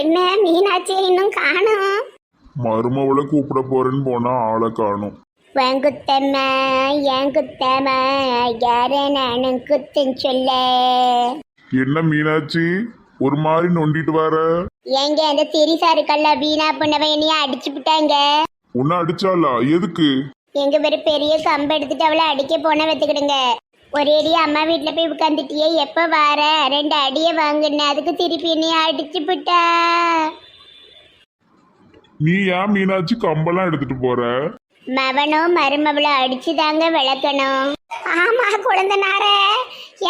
என்ன மீனாட்சி இன்னும் காணும்? மருமவளை கூப்பிட போறேன்னு போனா ஆளை காணும். வெங்குத்தம்ம என் குத்தம்ம யார நானும் குத்துன்னு சொல்ல? என்ன மீனாட்சி ஒரு மாதிரி நொண்டிட்டு வர? எங்க அந்த திரிசா இருக்கல்ல வீணா பண்ணவ என்னைய அடிச்சு விட்டாங்க? உன்னை அடிச்சாளா? எதுக்கு? எங்க பேரு பெரிய கம்பு எடுத்துட்டு அவளை அடிக்க போன வச்சுக்கிடுங்க. ஒரேடி அம்மா வீட்டுல போய் உட்காந்துட்டியே எப்ப வார? ரெண்டு அடிய வாங்குன அதுக்கு திருப்பி என்னைய அடிச்சு விட்டா நீ ஏன் மீனாட்சி கம்பெல்லாம் எடுத்துட்டு போற? மவனும் மருமவளை அடிச்சுதாங்க விளக்கணும். ஆமா குழந்தனார.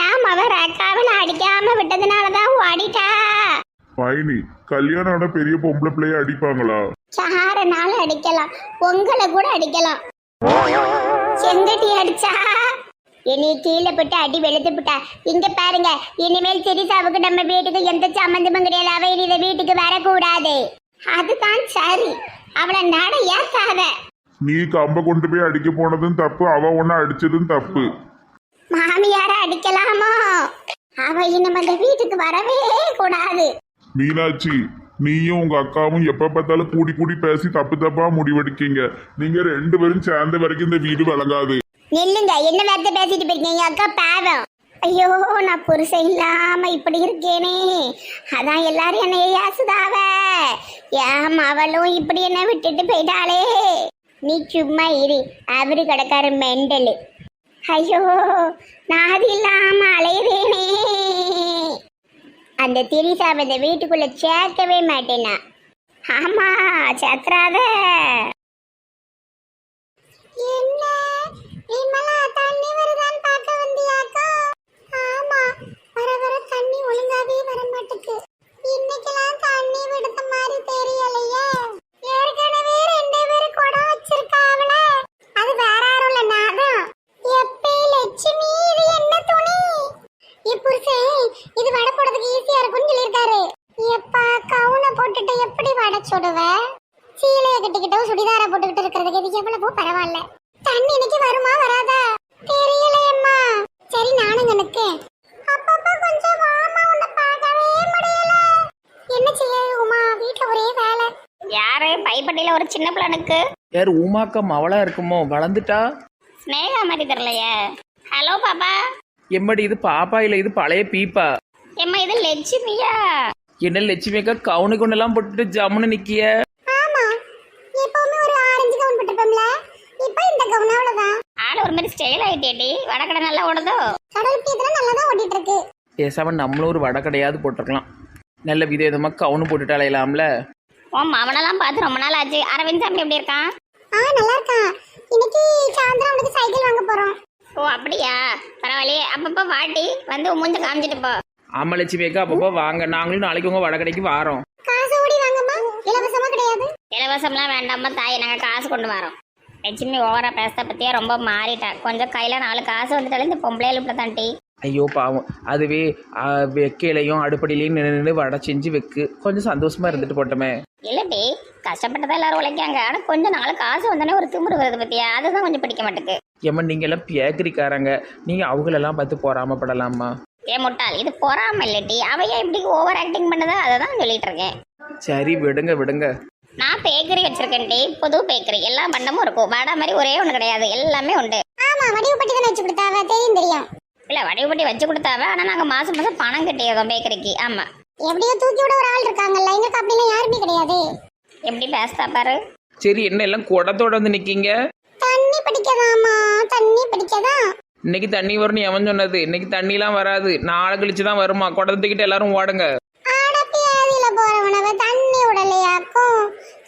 ஏன் மவ ரக்காவல அடிக்காம விட்டதுனாலதான் ஓடிட்டா பயணி கல்யாணம் ஆன பெரிய பொம்பளை பிள்ளைய அடிப்பாங்களா? நாள் அடிக்கலாம். உங்களை கூட அடிக்கலாம். செங்கட்டி அடிச்சா? என்னை கீழே போட்டு அடி வெளுத்து விட்டா இங்க பாருங்க இனிமேல் திரிசாவுக்கு நம்ம வீட்டுக்கு எந்த சம்மந்தமும் கிடையாது. அவ இனி இந்த வீட்டுக்கு வரக்கூடாது. அதுதான் சரி. அவளை நட ஏத்தாத நீ கம்ப கொண்டு போய் அடிக்க போனதும் தப்பு அவ உன்னை அடிச்சதும் தப்பு. மாமியார அடிக்கலாமோ? அவ இனிமே அந்த வீட்டுக்கு வரவே கூடாது. மீனாட்சி நீயும் உங்க அக்காவும் எப்ப பார்த்தாலும் கூடி கூடி பேசி தப்பு தப்பா முடிவெடுக்கீங்க. நீங்க ரெண்டு பேரும் சேர்ந்த வரைக்கும் இந்த வீடு விளங்காது நில்லுங்க. என்ன வார்த்தை பேசிட்டு போயிருக்கீங்க? அக்கா பாவம். ஐயோ நான் புருஷன் இல்லாம இப்படி இருக்கேனே. அதான் எல்லாரும் என்னைய யாசுதாவ ஏன் அவளும் இப்படி என்ன விட்டுட்டு போயிட்டாளே. நீ சும்மா இரு. அவரு கிடக்காரு மெண்டலு. ஐயோ நான் அது இல்லாம அலையுறேனே. அந்த திரிசாவை இந்த வீட்டுக்குள்ள சேர்க்கவே மாட்டேனா. ஆமா சத்ராத என்ன விமலா தண்ணி வருதான்னு பார்க்க வந்தியாக்கா ஆமா வர வர தண்ணி ஒழுங்காவே வர மாட்டுக்கு இன்னைக்கெல்லாம் தண்ணி விடுத்த மாதிரி தெரியலையே ஏற்கனவே ரெண்டு பேரும் குடம் வச்சிருக்காவல அது வேற யாரும் இல்ல நான் தான் எப்பே லட்சுமி இது என்ன துணி என் புருஷன் இது வடை போடுறதுக்கு ஈஸியா இருக்கும்னு சொல்லியிருக்காரு எப்பா கவுனை போட்டுட்டு எப்படி வடை சுடுவ? சீலைய கட்டிக்கிட்டோ சுடிதார போட்டுக்கிட்டு இருக்கிறதுக்கு இது எவ்வளவோ பரவாயில்ல. தண்ணி இன்னைக்கு வருமா வராதா? தெரியலையம்மா. சரி நானும் கணக்கு அப்பப்பா கொஞ்சம் வாமா உன்னை பார்க்கவே முடியல. என்ன செய்ய உமா? வீட்ல ஒரே வேலை. யாரு? பைப்பட்டியில ஒரு சின்ன பிள்ளைனுக்கு. யார் உமாக்கா மவளா இருக்குமோ? வளர்ந்துட்டா? ஸ்னேகா மாதிரி தெரியலையே. ஹலோ பாப்பா. எம்மடி இது பாப்பா இல்லை இது பழைய பீப்பா? எம்மா இது லட்சுமியா? என்ன லட்சுமி அக்கா கவுனு கொண்டெல்லாம் போட்டுட்டு ஜம்முன்னு நிக்கிய? ஆமா. எப்பவுமே ஒரு ஆரஞ்சு கவுன் போட்டுப்போம்ல. இப்போ இந்த கவுன் அவ்வளவுதான். ஆள் ஒரு மாதிரி ஸ்டைல் ஆயிட்டேடி வடக்கடை நல்லா ஓடுதோ? கடல் பீத்துல நல்லா தான் ஓடிட்டு இருக்கு பேசாம நம்மளும் ஒரு வடை கடையாவது போட்டிருக்கலாம். நல்ல விதவிதமாக கவுனு போட்டுட்டு அலையலாம்ல? உன் மவனெல்லாம் பார்த்து ரொம்ப நாள் ஆச்சு. அரவிந்த் சாமி எப்படி இருக்கான்? ஆ நல்லா இருக்கான். இன்னைக்கு சாயந்தரம் அவனுக்கு சைக்கிள் வாங்க போறோம். ஓ அப்படியா? பரவாயில்லையே. அப்பப்போ வாட்டி வந்து மூஞ்ச காமிச்சிட்டு போ. ஆமா லட்சுமி அக்கா அப்பப்போ வாங்க. நாங்களும் நாளைக்கு உங்க வடை கடைக்கு வாரோம். காசு ஓடி வாங்கம்மா. இலவசமா கிடையாது. இலவசம்லாம் வேண்டாம்மா தாய். நாங்க காசு கொண்டு வரோம். லட்சுமி ஓவரா பேசுறத பத்தியே ரொம்ப மாறிட்டா. கொஞ்சம் கையில நாலு காசு வந்துட்டாலும் இந்த பொம்பளை இப்படி தாண்டி. ஐயோ பாவம். அதுவே ஆ, வெக்கையிலையும் அடுப்படியிலையும் நின்று நின்று வடை செஞ்சு வைக்கு. கொஞ்சம் சந்தோஷமா இருந்துட்டு போட்டோமே. இல்லடி கஷ்டப்பட்டதா எல்லாரும் உழைக்காங்க ஆனா கொஞ்சம் நாள் காசு வந்தோடனே ஒரு திமிரு வருது பத்தியா? அதுதான் கொஞ்சம் பிடிக்க மாட்டேங்குது ஏம்மா நீங்க எல்லாம் பேக்கரிக்காரங்க. நீங்க அவங்களெல்லாம் பார்த்து பொறாமப்படலாமா ஏ முட்டாள் இது பொறாம இல்லட்டி அவையா இப்படி ஓவர் ஆக்டிங் பண்ணதா? அதை தான் சொல்லிட்டு இருக்கேன். சரி விடுங்க விடுங்க. நான் பேக்கரி வச்சிருக்கேன்டி. புது பேக்கரி எல்லா பண்டமும் இருக்கும். வடை மாதிரி ஒரே ஒன்று கிடையாது. எல்லாமே உண்டு. ஆமா வடிவு பட்டி தானே வச்சு கொடுத்தாவ? தெரியும் தெரியும். இல்ல வடிவு பட்டி வச்சு கொடுத்தாவ. ஆனா நாங்க மாசம் மாசம் பணம் கட்டியதோம் பேக்கரிக்கு ஆமா. எப்படியோ தூக்கி விட ஒரு ஆள் இருக்காங்கல்ல. எங்களுக்கு அப்படிலாம் யாருமே கிடையாது. எப்படி பேசுதா பாரு? சரி என்ன எல்லாம் குடத்தோட வந்து நிக்கீங்க? தண்ணி பிடிக்கதாமா தண்ணி பிடிக்கதான். இன்னைக்கு தண்ணி வரும்னு எவன் சொன்னது? இன்னைக்கு தண்ணிலாம் வராது. நாளை கழிச்சு தான் வருமா? குடத்துக்கிட்ட எல்லாரும் ஓடுங்க. தண்ணி உடலையாக்கும்.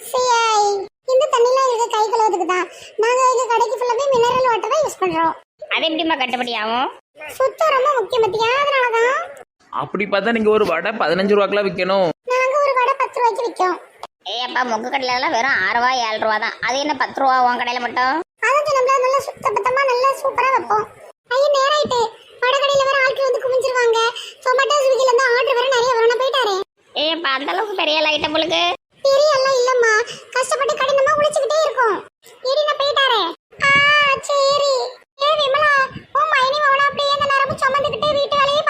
சியாய் இந்த தண்ணிலாம் இருக்க கை கழுவுறதுக்கு தான்? நாங்க எங்க கடைக்கு ஃபுல்லாவே மினரல் வாட்டர் தான் யூஸ் பண்றோம். அது எப்படிமா கட்டுப்படி ஆகும் சுத்தம் ரொம்ப முக்கியம் பத்தியா? அதனாலதான் அப்படி பார்த்தா நீங்க ஒரு வடை பதினஞ்சு ரூபாக்கெல்லாம் விற்கணும் நாங்க ஒரு வடை பத்து ரூபாய்க்கு விற்கும். ஏய் அப்பா முக்கு கடையில எல்லாம் வெறும் ஆறு ரூபா ஏழு ரூபா தான். அது என்ன பத்து ரூபா உன் கடையில மட்டும்? அதுக்கு நம்மள நல்லா சுத்த பத்தமா நல்லா சூப்பரா வைப்போம். ஐயோ நேராயிட்டு. வடை கடையில வேற ஆட்கள் வந்து குமிஞ்சிருவாங்க. டொமேட்டோ ஸ்விக்கில இருந்து ஆர்டர் வேற நிறைய வரணும் போயிட்டாரு. ஏய் அப்பா அந்த அளவுக்கு பெரிய லைட் உங்களுக்கு பெரிய எல்லாம் இல்லம்மா. கஷ்டப்பட்டு கடினமா உழைச்சுக்கிட்டே இருக்கும். ஏடி நான் போயிட்டாரே. ஆ சரி. ஏ விமலா உன் மைனி மவன அப்படியே இந்த நேரமும் சுமந்துக்கிட்டு வீட்டு வேலையை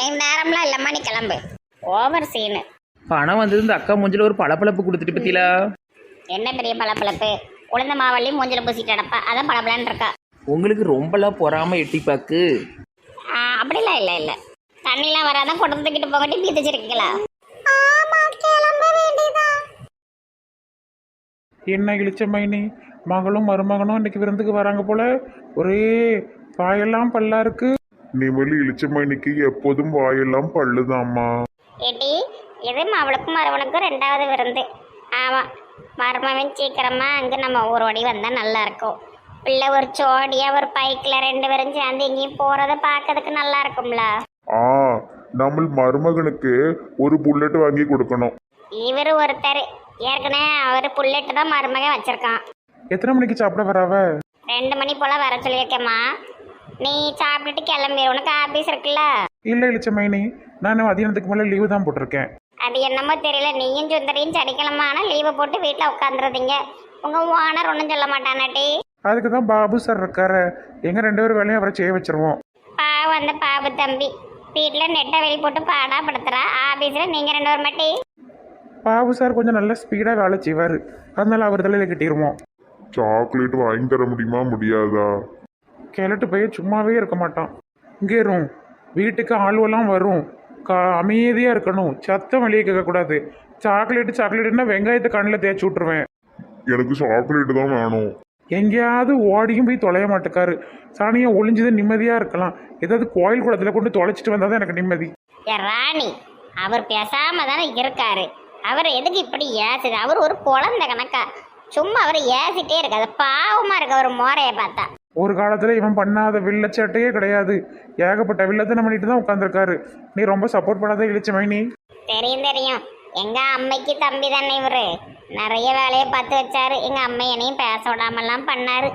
என் நேரம்லாம் இல்லம்மா நீ கிளம்பு. ஓவர் சீனு பணம் வந்தது இந்த அக்கா மூஞ்சில ஒரு பளபளப்பு கொடுத்துட்டு பத்திலா என்ன பெரிய பளபளப்பு? குழந்தை மாவள்ளி மூஞ்சில பூசிட்டு அடப்பா அதான் பளபளன்னு இருக்கா. உங்களுக்கு ரொம்பலாம் பொறாம எட்டி பாக்கு. ஆ, அப்படிலாம் இல்லை இல்லை. தண்ணிலாம் வராதான் குடத்தை தூக்கிட்டு போகட்டி பீதிச்சிருக்கீங்களா என்ன இழிச்ச மைனி மகளும் மருமகனும் இன்னைக்கு விருந்துக்கு வராங்க போல. ஒரே பாயெல்லாம் பல்லா இருக்கு. நிமிலி இளிச்சமணிக்கு எப்போதும் வாயெல்லாம் பல்லுதாம்மா. ஏட்டி இது அவளுக்கும் மருமனுக்கும் ரெண்டாவது விருந்து. ஆமாம் மருமவன் சீக்கிரமா அங்கே நம்ம ஊரோடி வந்தால் நல்லா இருக்கும். பிள்ளை ஒரு ஜோடியாக ஒரு பைக்கில் ரெண்டு பேரும் சேர்ந்து எங்கேயும் போகிறத பார்க்கறதுக்கு நல்லா இருக்கும்ல? ஆ நம்ம மருமகனுக்கு ஒரு புல்லட் வாங்கி கொடுக்கணும். இவர் ஒருத்தர். ஏற்கனவே அவர் புல்லெட்டு தான் மருமகன் வச்சிருக்கான். எத்தனை மணிக்கு சாப்பிட வராவ? ரெண்டு மணி போல் வர சொல்லியிருக்கேம்மா. நீ சாப்பிட்டுட்டு கிளம்பி. உனக்கு ஆஃபீஸ் இருக்குல்ல? இல்லை இழிச்ச மைனி நான் மதியானத்துக்கு மேலே லீவு தான் போட்டிருக்கேன். அது என்னமோ தெரியல. நீயும் சுந்தரியும் சனிக்கிழமை ஆனால் லீவை போட்டு வீட்டில் உட்காந்துருந்தீங்க உங்கள் ஓனர் ஒன்றும் சொல்ல மாட்டானாட்டி அதுக்கு தான் பாபு சார் இருக்காரு. எங்கள் ரெண்டு பேரும் வேலையும் அவரை செய்ய வச்சிருவோம். பாவம் அந்த பாபு தம்பி. வீட்டில் நெட்டை வெளி போட்டு பாடா படுத்துறா ஆஃபீஸில் நீங்கள் ரெண்டு பேரும் மாட்டி பாபு சார் கொஞ்சம் நல்ல ஸ்பீடாக வேலை செய்வார். அதனால அவர் தலையில் கட்டிடுவோம் சாக்லேட் வாங்கி தர முடியுமா? முடியாதா? கிழட்டு போய் சும்மாவே இருக்க மாட்டான். இங்கே இருக்கும் வீட்டுக்கு ஆளுவெல்லாம் வரும். கா அமைதியாக இருக்கணும். சத்தம் வெளியே கேட்கக்கூடாது சாக்லேட்டு சாக்லேட்டுன்னா வெங்காயத்தை கண்ணில் தேய்ச்சி விட்ருவேன் எனக்கு சாக்லேட் தான் வேணும். எங்கேயாவது ஓடியும் போய் தொலைய மாட்டேக்காரு. சாணியை ஒளிஞ்சது நிம்மதியாக இருக்கலாம். ஏதாவது கோயில் குளத்தில் கொண்டு தொலைச்சிட்டு வந்தால் தான் எனக்கு நிம்மதி. ஏ ராணி அவர் பேசாம தானே இருக்காரு. அவர் எதுக்கு இப்படி ஏசுது அவர் ஒரு குழந்தை கணக்கா. சும்மா அவர் ஏசிட்டே இருக்காது பாவமா இருக்கு. அவர் மோரைய பார்த்தா. ஒரு காலத்தில் இவன் பண்ணாத வில்லச்சட்டையே கிடையாது. ஏகப்பட்ட வில்லத்தனம் பண்ணிட்டு தான் உட்காந்துருக்காரு நீ ரொம்ப சப்போர்ட் பண்ணாத இழிச்ச மைனி. தெரியும் தெரியும். எங்க அம்மைக்கு தம்பி தானே இவரு. நிறைய வேலையை பார்த்து வச்சாரு. எங்க அம்மை என்னையும் பேச விடாமலாம் பண்ணாரு.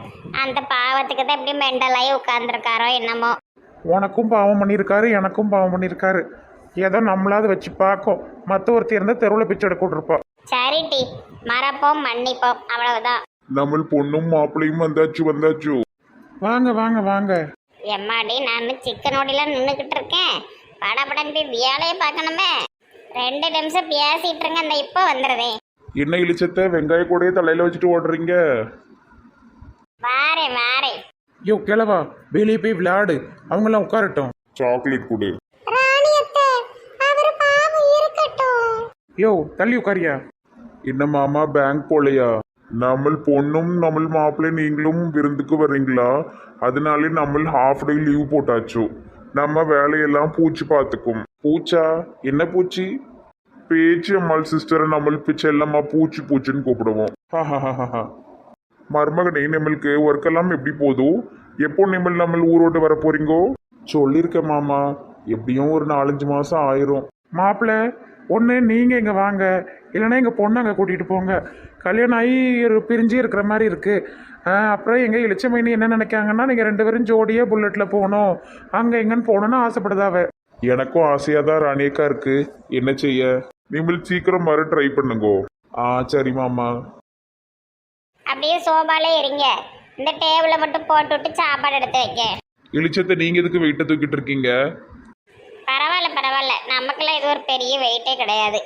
அந்த பாவத்துக்கு தான் இப்படி மெண்டலாகி உட்காந்துருக்காரோ என்னமோ. உனக்கும் பாவம் பண்ணியிருக்காரு எனக்கும் பாவம் பண்ணியிருக்காரு. ஏதோ நம்மளாவது வச்சு பார்க்கும். மற்ற ஒருத்தி இருந்தால் தெருவில் பிச்சை எடுக்க விட்ருப்பா சரி டி. மறப்போம் மன்னிப்போம். அவ்வளவுதான். நம்ம பொண்ணும் மாப்பிள்ளையும் வந்தாச்சு வந்தாச்சு. வாங்க வாங்க வாங்க. எம்மாடி நான் சிக்கனோடிலாம் நின்றுக்கிட்டு இருக்கேன் படபடன் போய் வேலையை பார்க்கணுமே. ரெண்டு நிமிஷம் பேசிட்டு இருங்க அந்த இப்போ வந்துடுதே என்ன இழிச்சத்தை வெங்காய கூடயே தலையில் வச்சுட்டு ஓடுறீங்க? வாரேன் வாரேன் யோ கிளவா வெளியே போய் விளையாடு. அவங்களாம் உட்காரட்டும். சாக்லேட் கொடு. ராணியத்தை அவர் பாவம் இருக்கட்டும். யோ தள்ளி உட்காரியா? என்ன மாமா பேங்க் போலையா? நம்ம பொண்ணும் நம்மள் மாப்பிள்ளை நீங்களும் விருந்துக்கு வர்றீங்களா அதனாலே நம்மள் ஹாஃப் டே லீவ் போட்டாச்சு. நம்ம வேலையெல்லாம் பூச்சி பார்த்துக்கும். பூச்சா? என்ன பூச்சி? பேச்சு அம்மாள் சிஸ்டரை நம்ம செல்லம்மா பூச்சி பூச்சின்னு கூப்பிடுவோம். ஹாஹாஹாஹா. மருமகனே நம்மளுக்கு ஒர்க் எல்லாம் எப்படி போதும் எப்போ நிம்மல் நம்ம ஊரோட்டு வர போறீங்கோ? சொல்லியிருக்கேன் மாமா. எப்படியும் ஒரு நாலஞ்சு மாதம் ஆயிரும். மாப்பிள்ள ஒன்று நீங்கள் இங்கே வாங்க. இல்லைன்னா எங்கள் பொண்ணை அங்கே கூட்டிகிட்டு போங்க. கல்யாணம் ஆகி ஒரு பிரிஞ்சு இருக்கிற மாதிரி இருக்குது அப்புறம் எங்கள் இளிச்சமைனி என்ன நினைக்காங்கன்னா நீங்கள் ரெண்டு பேரும் ஜோடியாக புல்லட்டில் போகணும். அங்கே எங்கன்னு போகணுன்னு ஆசைப்படுதாவ எனக்கும் ஆசையா தான் ராணியக்கா இருக்கு. என்ன செய்ய? நீங்கள் சீக்கிரம் வர ட்ரை பண்ணுங்கோ. ஆ சரி மாமா. அப்படியே சோபாலே இருங்க. இந்த டேபிளை மட்டும் போட்டு விட்டு சாப்பாடு எடுத்து வைக்க இளிச்சத்தை நீங்க எதுக்கு வெயிட்ட தூக்கிட்டு இருக்கீங்க? பரவாயில்ல பரவாயில்ல. நமக்கெல்லாம் இது ஒரு பெரிய வெயிட்டே கிடையாது.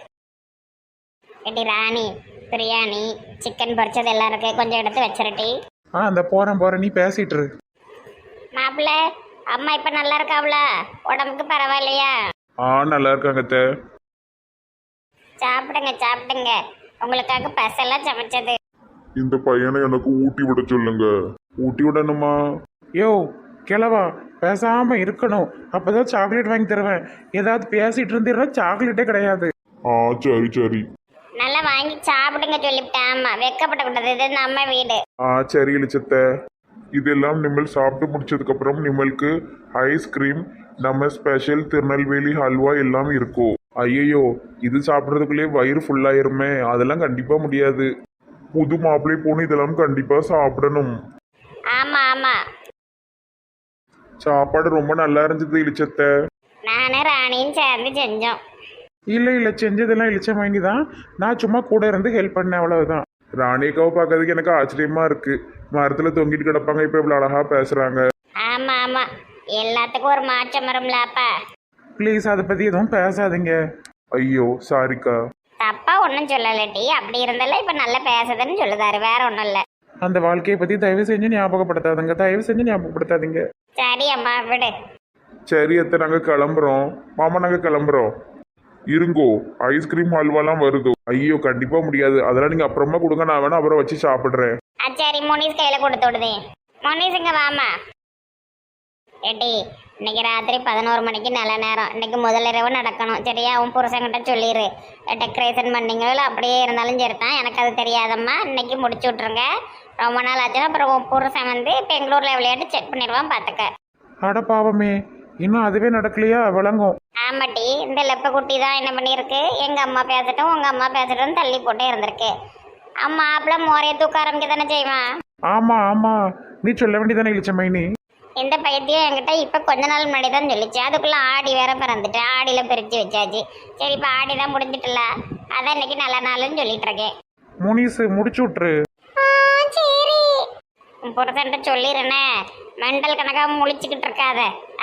எடி ராணி பிரியாணி சிக்கன் பொரிச்சது எல்லாம் இருக்கு. கொஞ்சம் எடுத்து வச்சிருட்டி. ஆ அந்த போகிறேன் போகிறேன் நீ பேசிட்டு இரு. மாப்பிள்ள அம்மா இப்ப நல்லா இருக்காவுல? உடம்புக்கு பரவாயில்லையா? ஆ நல்லா இருக்காங்க அத்தை. சாப்பிடுங்க சாப்பிடுங்க. உங்களுக்காக பசெல்லாம் சமைச்சது. இந்த பையனை எனக்கு ஊட்டி விட சொல்லுங்க. ஊட்டி விடணுமா? யோ கிளவா பேசாம இருக்கணும். அப்பதான் சாக்லேட் வாங்கி தருவேன். ஏதாவது பேசிட்டு இருந்தீங்கன்னா சாக்லேட்டே கிடையாது. ஆ சரி சரி. நல்லா வாங்கி சாப்பிடுங்க சொல்லிவிட்டேன் ஆமா வெக்கப்படக்கூடாது இது நம்ம வீடு. ஆ சரி இளிச்சத்தை. இதெல்லாம் நிம்மல் சாப்பிட்டு முடிச்சதுக்கு அப்புறம் நிம்மலுக்கு ஐஸ்கிரீம் நம்ம ஸ்பெஷல் திருநெல்வேலி ஹல்வா எல்லாம் இருக்கும் ஐயையோ இது சாப்பிட்றதுக்குள்ளேயே வயிறு ஃபுல்லாயிருமே அதெல்லாம் கண்டிப்பா முடியாது. புது மாப்பிள்ளை பொண்ணு இதெல்லாம் கண்டிப்பா சாப்பிடணும். ஆமா ஆமா. சாப்பாடு ரொம்ப நல்லா இருந்தது இளிச்சத்தை. நானும் ராணியும் சேர்ந்து செஞ்சோம். இல்லை இல்லை செஞ்சதெல்லாம் இழிச்ச வாங்கி தான். நான் சும்மா கூட இருந்து ஹெல்ப் பண்ணேன் அவ்வளவுதான். ராணியக்காவை பார்க்கறதுக்கு எனக்கு ஆச்சரியமா இருக்கு. மரத்துல தொங்கிட்டு கிடப்பாங்க இப்ப இவ்வளவு அழகா பேசுறாங்க. ஆமா ஆமா. எல்லாத்துக்கும் ஒரு மாற்றம் வரும்லாப்பா ப்ளீஸ் அதை பற்றி எதுவும் பேசாதீங்க. ஐயோ சாரிக்கா. தப்பா ஒன்றும் சொல்லலட்டி அப்படி இருந்தாலும் இப்போ நல்லா பேசுதுன்னு சொல்லுதாரு. வேற ஒன்றும் இல்லை. அந்த வாழ்க்கையை பற்றி தயவு செஞ்சு ஞாபகப்படுத்தாதுங்க. தயவு செஞ்சு ஞாபகப்படுத்தாதீங்க. சரி அம்மா விடு. சரி அத்தை நாங்கள் கிளம்புறோம். மாமா நாங்கள் கிளம்புறோம். இருங்கோ ஐஸ்கிரீம் ஹல்வாலாம் வருதோ? ஐயோ கண்டிப்பாக முடியாது. அதெல்லாம் நீங்கள் அப்புறமா கொடுங்க நான் வேணா அப்புறம் வச்சு சாப்பிட்றேன். ஆ சரி முனிஸ் கையில் கொடுத்து விடுதே. முனிஸ் இங்க வாமா ஏட்டி இன்னைக்கு ராத்திரி பதினோரு மணிக்கு நல்ல நேரம். இன்னைக்கு முதலிரவு நடக்கணும். சரியா உன் புருஷன்கிட்ட சொல்லிடு டெக்கரேஷன் பண்ணீங்களோ அப்படியே இருந்தாலும் சரி தான். எனக்கு அது தெரியாதம்மா. இன்னைக்கு முடிச்சு விட்ருங்க ரொம்ப நாள் ஆச்சுன்னா அப்புறம் உன் புருஷன் வந்து பெங்களூரில் விளையாட்டு செக் பண்ணிடுவான் பார்த்துக்க. அட பாவமே. இன்னும் அதுவே நடக்கலையா? விளங்கும். ஆமாட்டி இந்த லெப்ப குட்டி தான் என்ன பண்ணியிருக்கு? எங்கள் அம்மா பேசட்டும் உங்கள் அம்மா பேசட்டும் தள்ளி போட்டே இருந்திருக்கு. அம்மா மாப்பிள்ள மோரையை தூக்க ஆரம்பிக்க தானே செய்வான்? ஆமாம் ஆமாம் நீ சொல்ல வேண்டியதானே இளிச்சமைனி இந்த பைத்தியம் என்கிட்ட இப்போ கொஞ்ச நாள் முன்னாடி தான் சொல்லிச்சு. அதுக்குள்ளே ஆடி வேற பிறந்துட்டு ஆடியில் பிரித்து வச்சாச்சு. சரி இப்போ ஆடி தான் முடிஞ்சிட்டுல அதான் இன்னைக்கு நல்ல நாள்னு சொல்லிட்டு இருக்கேன். முனிசு முடிச்சு விட்ரு புருஷன்ட்ட சொல்லிடுறேனே மெண்டல் கணக்காக முழிச்சுக்கிட்டு இருக்காத.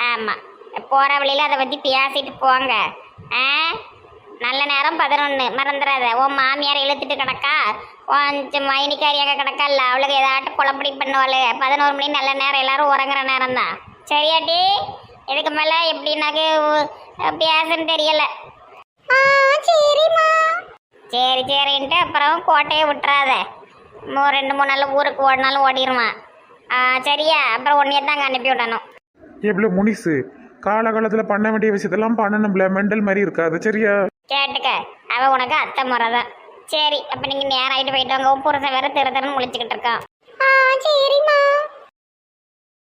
ஆமாம் போகிற வழியில் அதை பற்றி பேசிட்டு போங்க. ஆ? நல்ல நேரம் பதினொன்று மறந்துடாத உன் மாமியார் இழுத்துட்டு கிடக்கா? கொஞ்சம் மைனிக்காரியாக கிடக்கா இல்லை அவளுக்கு ஏதாட்டும் குழப்படி பண்ணுவாள். பதினோரு மணி நல்ல நேரம். எல்லாரும் உறங்குற நேரம் தான் சரியாட்டி இதுக்கு மேலே எப்படின்னாக்கு பேசுன்னு தெரியலை. சரிம்மா. சரி சரின்ட்டு அப்புறம் கோட்டையை விட்டுறாத. இன்னும் ரெண்டு மூணு நாள் ஊருக்கு ஓடினாலும் ஓடிடுவான் சரியா. அப்புறம் ஒன்றையே தாங்க அனுப்பி விடணும். எவ்வளோ முனிசு. காலகாலத்தில் பண்ண வேண்டிய விஷயத்தெல்லாம் பண்ணணும்ல மெண்டல் மாதிரி இருக்காது சரியா? கேட்டுக்க. அவன் உனக்கு அத்தை முறை தான் சரி அப்ப நீங்க நேரம் போயிட்டு வாங்க. புருஷன் வேற திரு திருன்னு முழிச்சுக்கிட்டு இருக்கான். சரிம்மா.